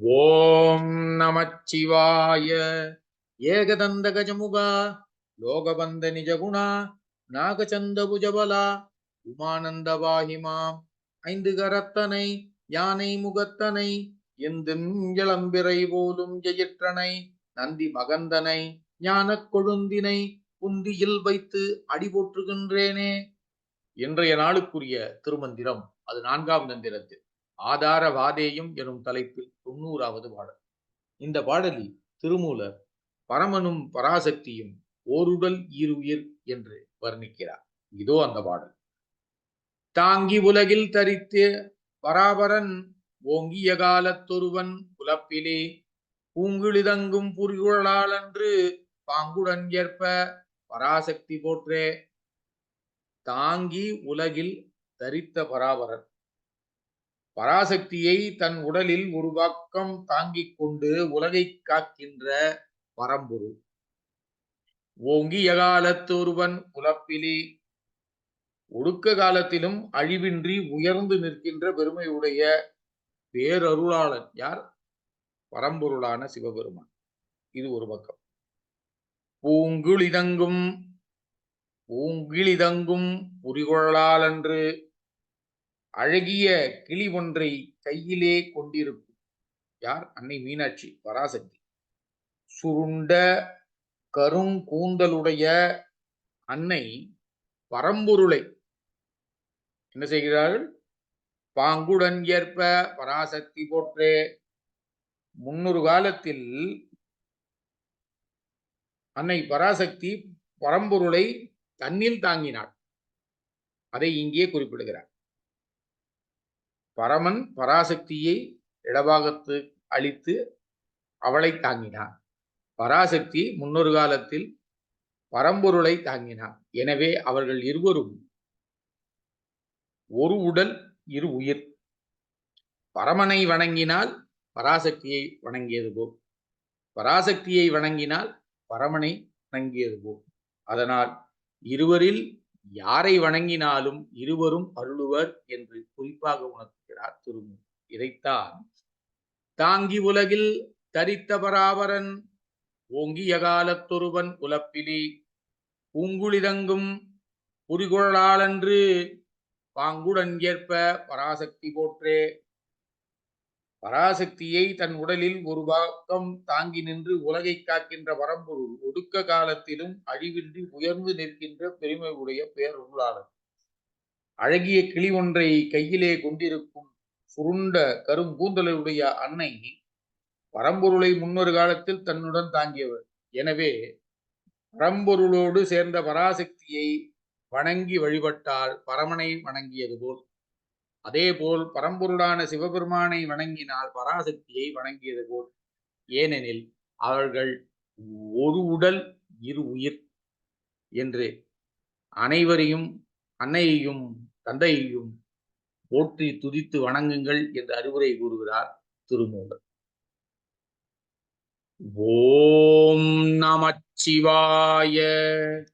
ஓம் நமச்சிவாய ஏகதந்த கஜமுகா லோகபந்த நிஜகுணா நாகச்சந்த புஜபலா உமானந்த வாகிமாம் ஐந்து கரத்தனை யானை முகத்தனை எந்தும் இளம்பிறை போலும் ஜெயிற்றனை நந்தி மகந்தனை ஞானக் கொழுந்தினை புந்தியில் வைத்து அடி போற்றுகின்றேனே. இன்றைய நாளுக்குரிய திருமந்திரம் அது நான்காம் தந்திரத்தில் ஆதாரவாதேயம் எனும் தலைப்பில் தொண்ணூறாவது பாடல். இந்த பாடலில் திருமூலர் பரமனும் பராசக்தியும் ஓருடல் ஈருயிர் என்று வர்ணிக்கிறார். இதோ அந்த பாடல். தாங்கி உலகில் தரித்து பராபரன் ஓங்கிய காலத்தொருவன் புலப்பிலே பூங்குழிதங்கும் புரிகுழலாளன்று பாங்குடன் ஏற்ப பராசக்தி போற்றே தாங்கி உலகில் தரித்த பராபரன். பராசக்தியை தன் உடலில் ஒரு பக்கம் தாங்கிக் கொண்டு உலகை காக்கின்ற பரம்பொருள். ஓங்கிய காலத்து குலப்பிலே ஒடுக்க காலத்திலும் அழிவின்றி உயர்ந்து நிற்கின்ற பெருமையுடைய பேரருளாளன் யார்? பரம்பொருளான சிவபெருமான். இது ஒரு பக்கம். பூங்குளிதங்கும் பூங்கிழிதங்கும் புரிகொழலாலன்று அழகிய கிளி ஒன்றை கையிலே கொண்டிருக்கும். யார்? அன்னை மீனாட்சி பராசக்தி சுருண்ட கருங்கூந்தலுடைய அன்னை பரம்பொருளை என்ன செய்கிறார்கள்? பாங்குடன் ஏற்ப பராசக்தி போற்றே. முன்னொரு காலத்தில் அன்னை பராசக்தி பரம்பொருளை தன்னில் தாங்கினாள். அதை இங்கே குறிப்பிடுகிறார். பரமன் பராசக்தியை இடபாகத்து அழித்து அவளை தாங்கினான். பராசக்தி முன்னொரு காலத்தில் பரம்பொருளை தாங்கினான். எனவே அவர்கள் இருவரும் ஒரு உடல் இரு உயிர். பரமனை வணங்கினால் பராசக்தியை வணங்கியது போல். பராசக்தியை வணங்கினால் பரமனை வணங்கியது போல். அதனால் இருவரில் யாரை வணங்கினாலும் இருவரும் அருளுவர் என்று குறிப்பாக உணர்த்துகிறார் திருமூர் இதைத்தான் தாங்கி உலகில் தரித்த பராபரன் ஓங்கிய காலத்தொருவன் உலப்பிலி பூங்குளிதங்கும் புரிகுழலாளன்று பாங்குடன் ஏற்ப பராசக்தி போற்றே. பராசக்தியை தன் உடலில் ஒரு பாக்கம் தாங்கி நின்று உலகை காக்கின்ற பரம்பொருள் ஒடுக்க காலத்திலும் அழிவின்றி உயர்ந்து நிற்கின்ற பெருமை உடைய பேரருளாளர். அழகிய கிளி ஒன்றை கையிலே கொண்டிருக்கும் சுருண்ட கருங்கூந்தலுடைய அன்னை பரம்பொருளை முன்னொரு காலத்தில் தன்னுடன் தாங்கியவர் எனவே பரம்பொருளோடு சேர்ந்த பராசக்தியை வணங்கி வழிபட்டால் பரமனை வணங்கியது போல். அதேபோல் பரம்பொருளான சிவபெருமானை வணங்கினால் பராசக்தியை வணங்கியது போல். ஏனெனில் அவர்கள் ஒரு உடல் இரு உயிர் என்று அனைவரையும் அன்னையையும் தந்தையையும் போற்றி துதித்து வணங்குங்கள் என்று அறிவுரை கூறுகிறார் திருமூலர். ஓம் நமச்சிவாய